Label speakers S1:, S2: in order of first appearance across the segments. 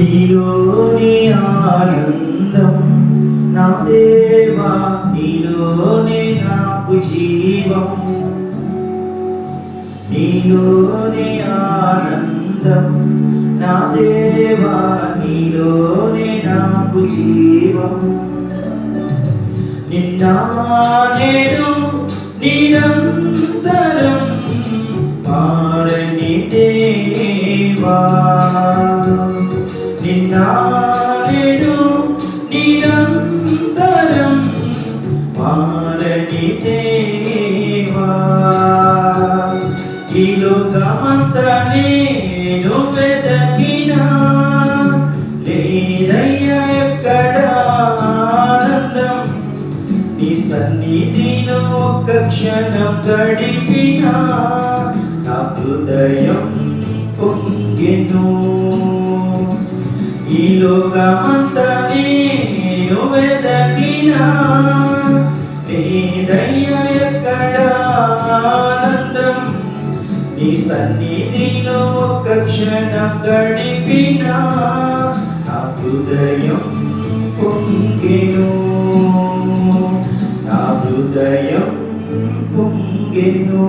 S1: నీలోని ఆనందం నా దేవా నీలోనే నాకు జీవం నీలోని ఆనందం నా దేవా నీలోనే నాకు జీవం నిన్న నేడు నిరంతరం మారని దేవా నిన్న నిరంతరం మారని దేవా. ఈ లోకమంతా నేను లేదయ్యా ఎక్కడ ఆనందం. నీ సన్నిధిలో ఒక్క క్షణం గడిపినా నా హృదయం పొంగెను. ఈ లోకమంతా నేను వెదకినా లేదయ్యా ఎక్కడ ఆనందం? నీ సన్నిధిలో ఒక్క క్షణం గడిపినా నా హృదయం పొంగెను. నా హృదయం పొంగెను.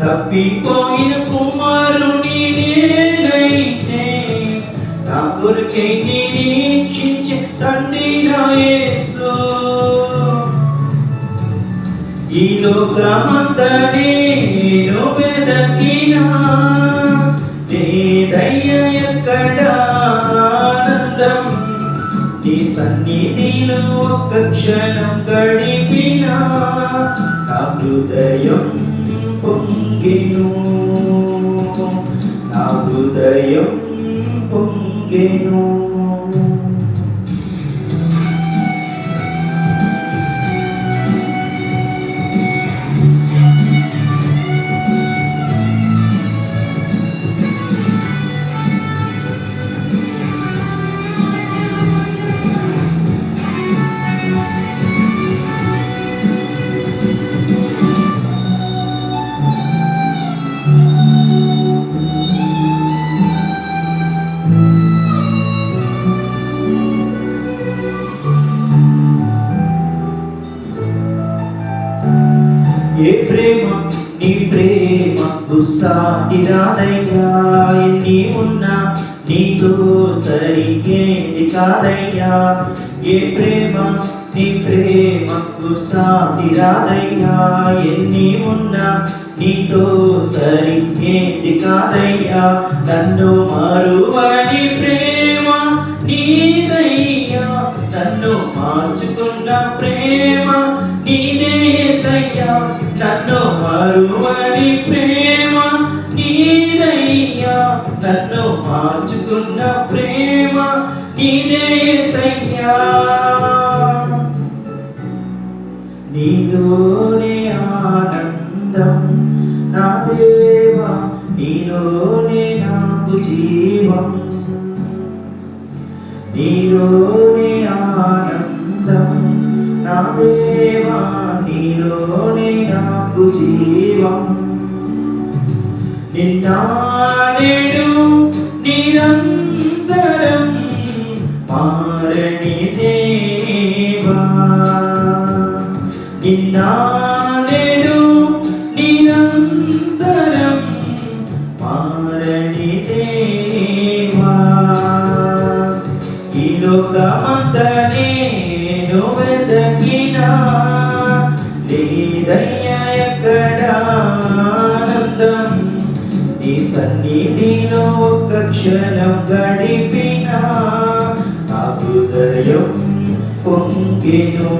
S1: తప్పిపోయిన కుమారుని నేనైతే నా కొరకై నిరీక్షించే తండ్రి నా యేసు. ఈ లోకమంతనే నేను వెదకినా లేదయ్య ఎక్కడ ఆనందం నీ సన్నిధిలో ఒక్క క్షణం గడిపినా నా హృదయం పొంగెను నా హృదయం పొంగెను ఏ ప్రేమ? నీ ప్రేమ దుస్సాటి రాదయ్యా ఎన్ని ఉన్నా నీతో సరిగేది కాదయ్యా. ఏ ప్రేమ? నీ ప్రేమ దుస్సాటి రాదయ్యా ఎన్ని ఉన్నా నీతో సరిగేది కాదయ్యా. నన్ను మరువై యేసయ్యా నన్ను మరువని ప్రేమ నీదయ్యా నన్ను మార్చుకున్న ప్రేమ నీదే యేసయ్యా నీలోనే ఆనందం నా దేవా నీలోనే నాకు జీవం. నీలోనే ఆనందం నా దేవా. నీలోనే నాకు జీవం. నిన్న నేడు నిరంతరం మారని దేవా. నిన్న నేడు నిరంతరం మారని దేవా. ఈ లోకమంతనే వెతకినా లేదయ్యా ఎక్కడ ఆనందం నీ సన్నిధిలో ఒక్క క్షణం గడిపినా నా హృదయం పొంగిను.